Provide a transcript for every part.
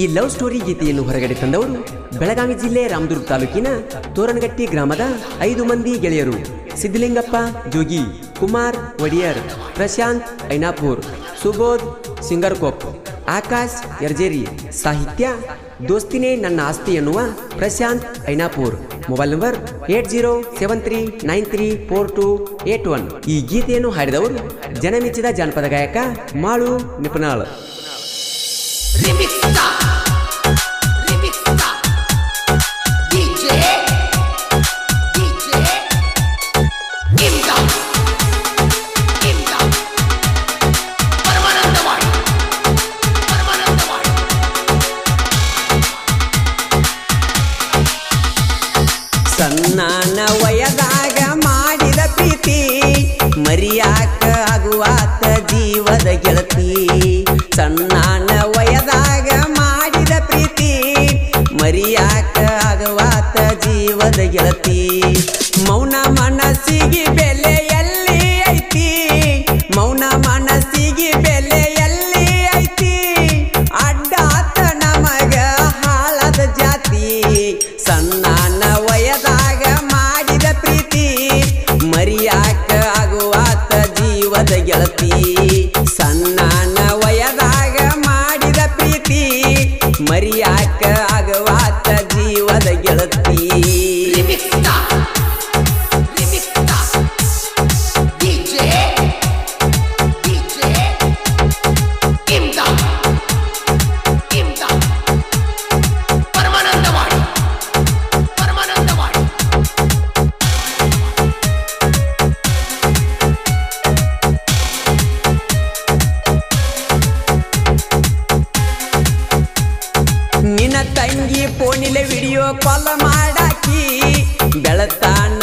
ಈ love story ಗೀತೆಯನ್ನು ಹೊರಗಡೆ ತಂದವರು ಬೆಳಗಾವಿ ಜಿಲ್ಲೆ ರಾಮದುರ್ಗ ತಾಲೂಕಿನ ತೋರಣಗಟ್ಟಿ ಗ್ರಾಮದ ಐದು ಮಂದಿ ಗೆಳೆಯರು ಸಿದ್ಧಲಿಂಗಪ್ಪ, ಜೋಗಿ, ಕುಮಾರ್, ಒಡಿಯರ್, ಪ್ರಶಾಂತ್, ಐನಾಪುರ್, ಸುಬೋಧ್, ಸಿಂಗರ್ಕೊಪ್, ಆಕಾಶ್, ಯರ್ಜೇರಿ, ಸಾಹಿತ್ಯ, ದೋಸ್ತಿನೇ ನನ್ನ ಆಸ್ತಿ ಎನ್ನುವ Prashant, Ainapur. Mobile number eight zero, seven three, nine three, four two eight one. ಈ ಗೀತೆಯನ್ನು ಹಾಡಿದವರು ಜನಮೆಚ್ಚಿದ ಜಾನಪದ ಗಾಯಕ ಮಾಳು ನಿಪುಣಾಳ್. ತಂಗಿ ಫೋನಿಲೆ ವಿಡಿಯೋ ಕಾಲ ಮಾಡಾಕಿ ಬೆಳತಾನ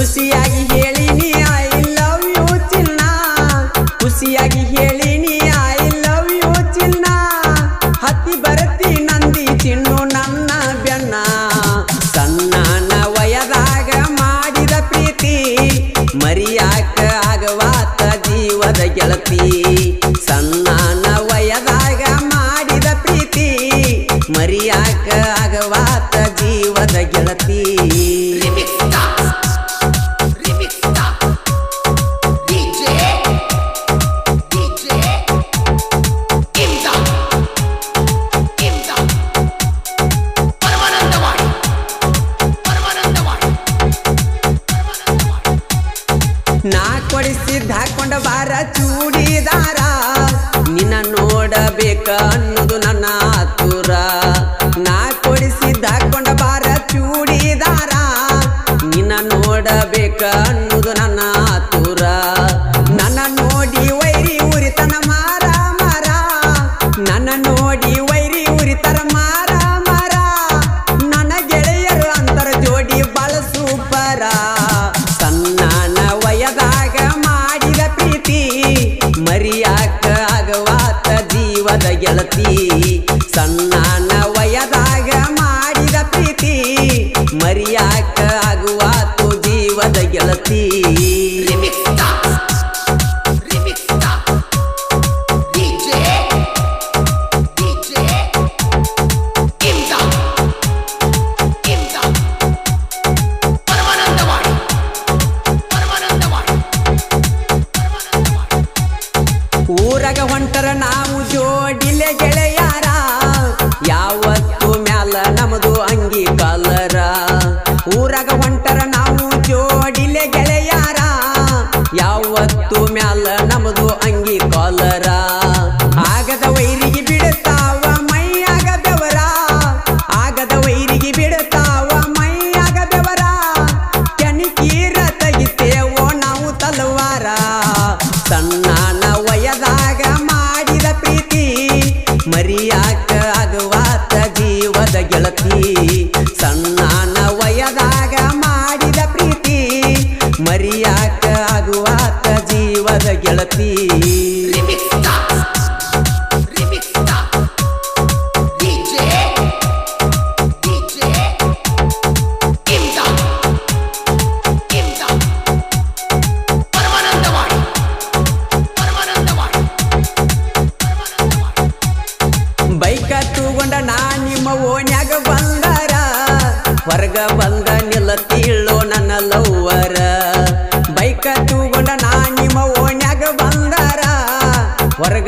pussy, I ನಾ ಕೊಡಿಸಿದ್ದ ಹಾಕೊಂಡ ಬಾರ ಚೂಡಿದಾರ ನಿನ್ನ ನೋಡಬೇಕ ಜೀವದ ಗೆಳತಿ ಸಣ್ಣ ವಯದಾಗ ಮಾಡಿದ ಪ್ರೀತಿ ಮರಿಯಾಕ ಆಗುವಾತು ಜೀವದ ಗೆಳತಿ. ಯಾವತ್ತು ಮ್ಯಾಲ ನಮದು ಅಂಗಿ ಕಾಲರ. ಆಗದ ವೈರಿಗೆ ಬಿಡುತ್ತಾವ, ಮೈ ಆಗದವರ. ಆಗದ ವೈರಿಗೆ ಬಿಡುತ್ತಾವ, ಮೈ ಆಗದವರ. ಕೆಣಕೀರ ತೆಗಿತೇವೋ ನಾವು ತಲವಾರ. ಸಣ್ಣ ವಯದಾಗ ಮಾಡಿದ ಪ್ರೀತಿ, ಮರಿಯಾಕ ಆಗುವಾತ ಜೀವದ ಗೆಳತಿ. ಪದ ಗೆಳತಿ.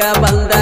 ಬಂದ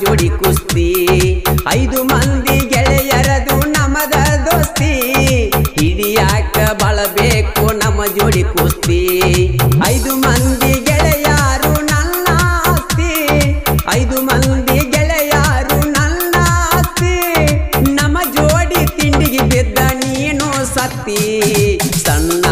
ಜೋಡಿ ಕುಸ್ತಿ. ಐದು ಮಂದಿ ಗೆಳೆಯರದು ನಮದ ದೋಸ್ತಿ. ಹಿಡಿಯಾಕ ಬಳಬೇಕು ನಮ್ಮ ಜೋಡಿ ಕುಸ್ತಿ. ಐದು ಮಂದಿ ಗೆಳೆಯಾರು ನನ್ನ ಆಸ್ತಿ. ಐದು ಮಂದಿ ಗೆಳೆಯಾರು ನನ್ನ ಆಸ್ತಿ. ನಮ್ಮ ಜೋಡಿ ತಿಂಡಿಗೆ ಬಿದ್ದ ನೀನು ಸತ್ತಿ. ಸಣ್ಣ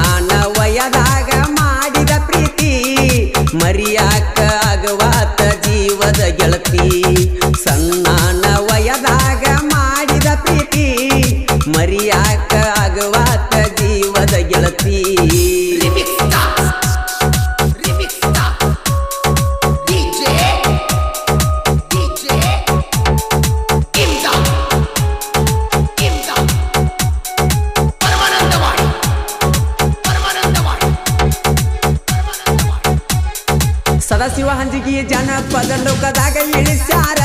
ಹಂಜಿಗೆ ಜನಪದ ಲೋಕದಾಗ ಇಳಿಸ್ಯಾರ.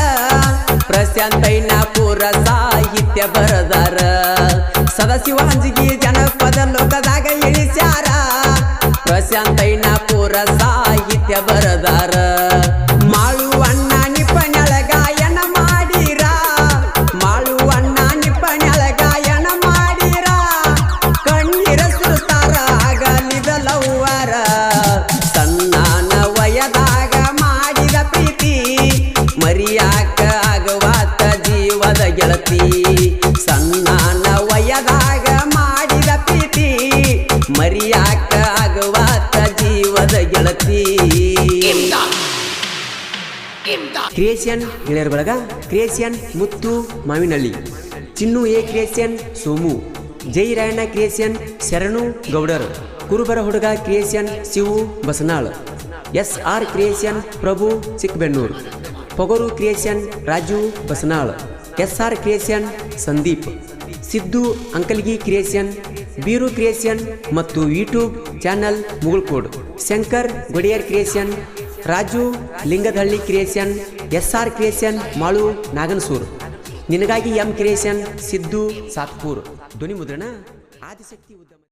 ಪ್ರಶಾಂತೈನ ಪೂರ ಸಾಹಿತ್ಯ ಬರದಾರ. ಸದಾಶಿವ ಹಂಜಿಗೆ ಜನಪದ ಲೋಕದಾಗ ಇಳಿಸ್ಯಾರ. ಪ್ರಶಾಂತೈನ ಪೂರ ಸಾಹಿತ್ಯ ಬರದಾರ. ಕ್ರಿಯೇಷನ್ ಗೆಳೆಯರ ಬಳಗ creation Muttu Mavinahalli. Chinnu A creation Somu. Jai Rayanna creation Sharanu Gowdar. ಕುರುಬರ ಹುಡುಗ creation Shivu Basanal. S R creation Prabhu Chikkabennur. Pogaru creation Raju Basanal. S R creation Sandeep. Siddu Ankalgi creation Beeru creation ಮತ್ತು YouTube channel Mugulkod. Shankar Godiyar creation Raju Lingadahalli creation S R creation Malu Naganasur. ನಿನಗಾಗಿ M creation Siddu Satpura. ಧ್ವನಿ ಮುದ್ರಣ ಆದಿಶಕ್ತಿ ಉದ್ಯಮ.